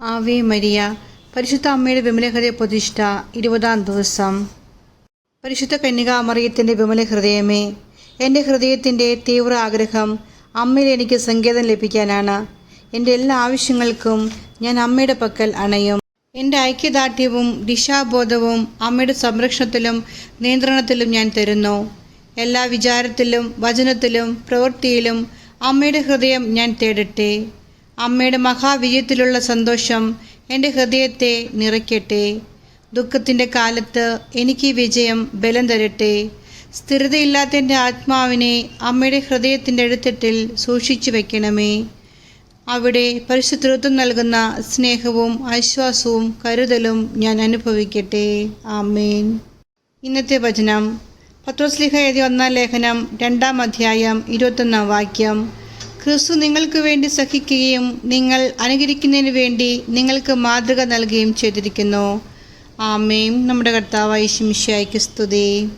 Ave Maria. പരിശുദ്ധ അമ്മയുടെ വിമലഹൃദയ പ്രതിഷ്ഠ ഇരുപതാം ദിവസം. പരിശുദ്ധ കന്യക മറിയത്തിന്റെ വിമല ഹൃദയമേ എന്റെ ഹൃദയത്തിന്റെ തീവ്ര ആഗ്രഹം അമ്മയിൽ എനിക്ക് സങ്കേതം ലഭിക്കാനാണ്. എന്റെ എല്ലാ ആവശ്യങ്ങൾക്കും ഞാൻ അമ്മയുടെ പക്കൽ അണയും. എന്റെ ഐക്യദാർഢ്യവും ദിശാബോധവും അമ്മയുടെ സംരക്ഷണത്തിലും നിയന്ത്രണത്തിലും ഞാൻ തരുന്നു. എല്ലാ വിചാരത്തിലും വചനത്തിലും പ്രവൃത്തിയിലും അമ്മയുടെ ഹൃദയം ഞാൻ തേടട്ടെ. അമ്മയുടെ മഹാവിജയത്തിലുള്ള സന്തോഷം എന്റെ ഹൃദയത്തെ നിറയ്ക്കട്ടെ. ദുഃഖത്തിന്റെ കാലത്ത് എനിക്ക് വിജയം ബലം തരട്ടെ. സ്ഥിരതയില്ലാത്ത എന്റെ ആത്മാവിനെ അമ്മയുടെ ഹൃദയത്തിന്റെ എഴുത്തിട്ടിൽ സൂക്ഷിച്ചു വയ്ക്കണമേ അവിടെ പരിശുദ്ധത്വം നൽകുന്ന സ്നേഹവും ആശ്വാസവും കരുതലും ഞാൻ അനുഭവിക്കട്ടെ. ആമേൻ. ഇന്നത്തെ വചനം. പത്രോസ്ലിഹ എഴുതി ഒന്നാം ലേഖനം രണ്ടാം അധ്യായം ഇരുപത്തൊന്നാം വാക്യം. ക്രിസ്തു നിങ്ങൾക്ക് വേണ്ടി സഹിക്കുകയും നിങ്ങൾ അനുകരിക്കുന്നതിന് വേണ്ടി നിങ്ങൾക്ക് മാതൃക നൽകുകയും ചെയ്തിരിക്കുന്നു. ആമയും നമ്മുടെ കർത്താവായ ശിംഷായിക്ക് സ്തുതി.